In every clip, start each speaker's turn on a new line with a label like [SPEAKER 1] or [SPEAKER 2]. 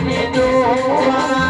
[SPEAKER 1] Baby, do I?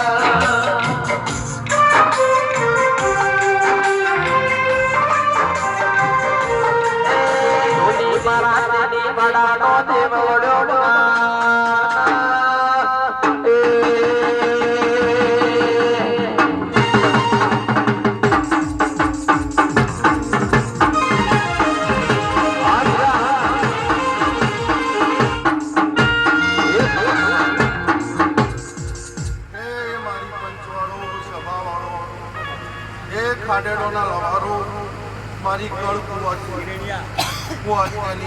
[SPEAKER 1] હે ખાડેડોના લવારો મારી કળ કુવાથી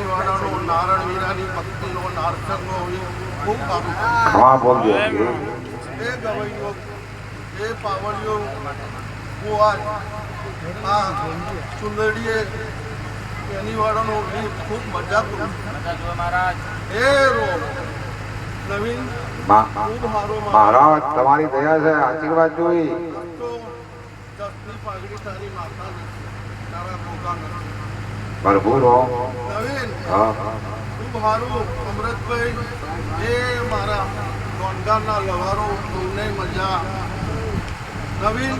[SPEAKER 1] વાળાનો નારણ વીરાની ભક્તિનો નારસંગનો ખૂબ સારું એ ગવૈયો હે પાવડિયો કુવાજ આ સુંદરીએ એની વાળાનો ખૂબ મજા કરું એ રો નવીન ખૂબ સારો
[SPEAKER 2] મહારાજ તમારી દયા છે આશીર્વાદ જોઈ હો.
[SPEAKER 1] ખૂબ સારું અમૃતભાઈ મારા ગોંડાના લવારો તમને મજા. નવીન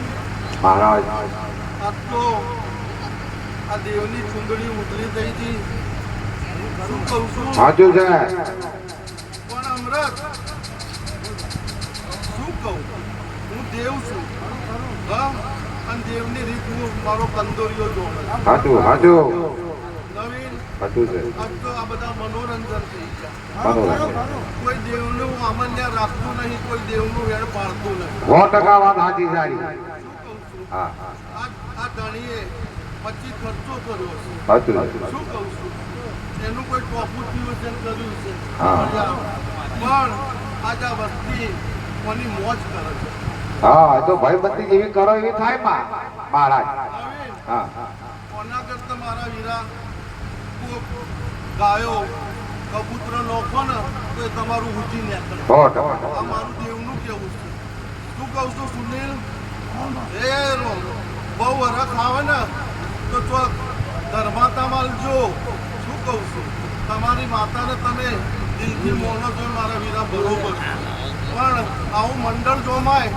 [SPEAKER 2] મહારાજ.
[SPEAKER 1] આ તો આ દેવની ચુંદડી ઉતરી થઈ હતી. શું કહું છું?
[SPEAKER 2] સાચું છે.
[SPEAKER 1] પણ અમૃત શું કહું? હું દેવ છું. હા? દેવની રીત હું મારો નવીન
[SPEAKER 2] સાચું છે.
[SPEAKER 1] આ બધા મનોરંજન થઈ ગયા કોઈ દેવનું અમાન્ય રાખતું નહીં કોઈ દેવનું વેણ પાડતું નહીં.
[SPEAKER 2] સો ટકા વાત સાચી સારી
[SPEAKER 1] કહું
[SPEAKER 2] હા. હા.
[SPEAKER 1] આ ધણીએ પછી ખર્ચો કર્યો છે.
[SPEAKER 2] સાચું
[SPEAKER 1] શું કહું છું? એનું કોઈ ટોપું નિયોજન કર્યું છે. પણ આજ આ વસ્તી કોની મોજ કરે છે?
[SPEAKER 2] હા તો ભાઈબંધી જેવી કરો એવી થાયમાં મહારાજ. હા.
[SPEAKER 1] કોના કરતા મારા વીરા ગાયો કબૂતર નોખો ને તો એ તમારું
[SPEAKER 2] ઉચી ને
[SPEAKER 1] આ મારું દેવનું કેવું છે. શું કહું છું સુનિલ? એ બહુ વરખ આવે ને તો ચોક ધર્માતા માલજો શું કહું છું? તમારી માતાને તમે દિલથી મોનો છો મારા વીરા બરોબર. પણ આવું મંડળ જોમાય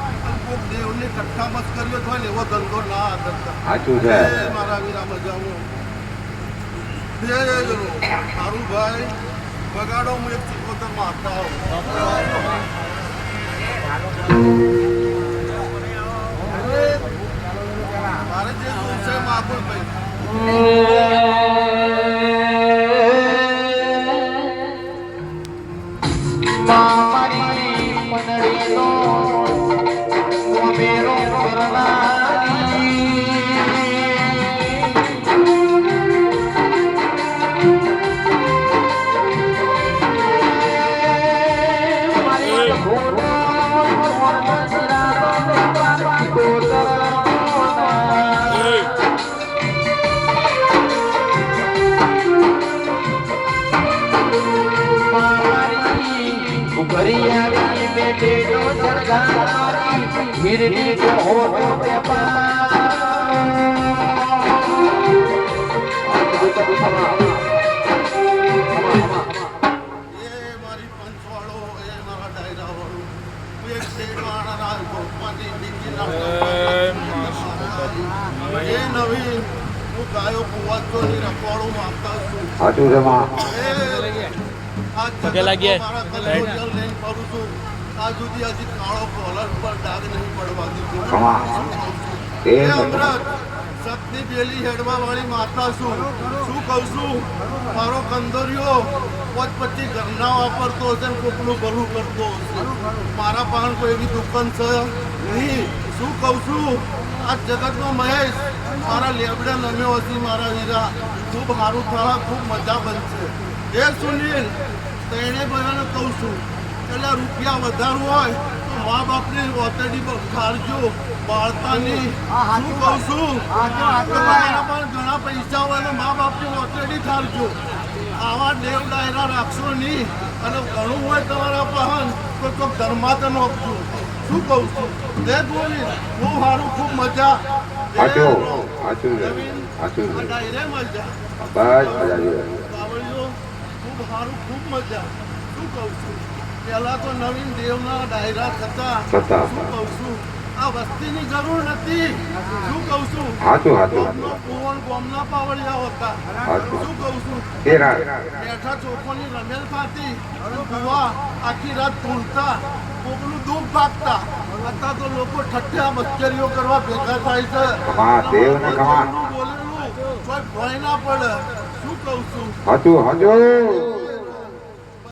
[SPEAKER 1] કોઈક દેવની કટ્ટા મસ્કરીઓ થાય ને એવો ધંધો ના
[SPEAKER 2] સાચું છે.
[SPEAKER 1] મારા વીરા મજામાં બે સારું ભાઈ બગાડો હું એક ચિકોતર મારતા મારે જે જોવું છે માગો ભાઈ. એ મારી પંચવાળો એ મારા ડાયરાવાળો હું એક શેરવાળાના ગોપમાંથી બીજી નાખતા એ નવી હું ગાયો કુવાચોની રખવાડું માગતા છું
[SPEAKER 2] સાચું છે માં
[SPEAKER 1] પગે લાગીએ. લઈને છું. આ સુધી હજી કાળો કોલર પર ડાઘ નહીં પડવા દીધો સપની પેલી હેડવા વાળી માતા છું. શું કહું છું? મારો કંદોરિયો પોત પછી ઘરના વાપરતો હશે ને કોકનું ભલું કરતો હશે મારા પાસે કોઈ એવી દુકાન છે? નહીં. શું કહું છું? આ જગતનો મહેશ. મારા લેબડા નમ્યો હતી મારા વીરા ખૂબ સારું થવા ખૂબ મજા બનશે. એ સુનિલ તેણે બધાને કહું છું એટલે રૂપિયા વધારવું હોય મા બાપની ઓતડી ખારજો બાળતાની
[SPEAKER 3] હા,
[SPEAKER 1] શું કહું છું? તમારા પણ ઘણા પૈસા હોય તો મા બાપની ઓતડી ખારજો આવા દેવ ડાયરા રાખશો નહીં. અને ઘણું હોય તમારા પહન તો તો ધર્માતન આપજો. શું કહું છું? જય બોલી બહુ સારું ખૂબ મજા. ડાયરે મજા. ખૂબ સારું ખૂબ મજા. શું કહું છું? પહેલા તો નવીન દેવના ડાયરા થતા
[SPEAKER 2] થતા.
[SPEAKER 1] શું કહું છું? આ વસ્તીની જરૂર નથી શું કહું છું?
[SPEAKER 2] સાચું સાચું
[SPEAKER 1] ગામનો કુવણ પાવડિયા હતા. શું કહું છું? બેઠા ચોખોની રમેલ અને ભુવા આખી રાત ધૂળતા કોકનું દુઃખ ભાગતા. અત્યારે તો લોકો ઠઠ્ઠા મસ્કરીઓ કરવા ભેગા થાય છે. બોલેલું કોઈ ભય ના પડે. શું કહું છું?
[SPEAKER 2] સાચું સાચું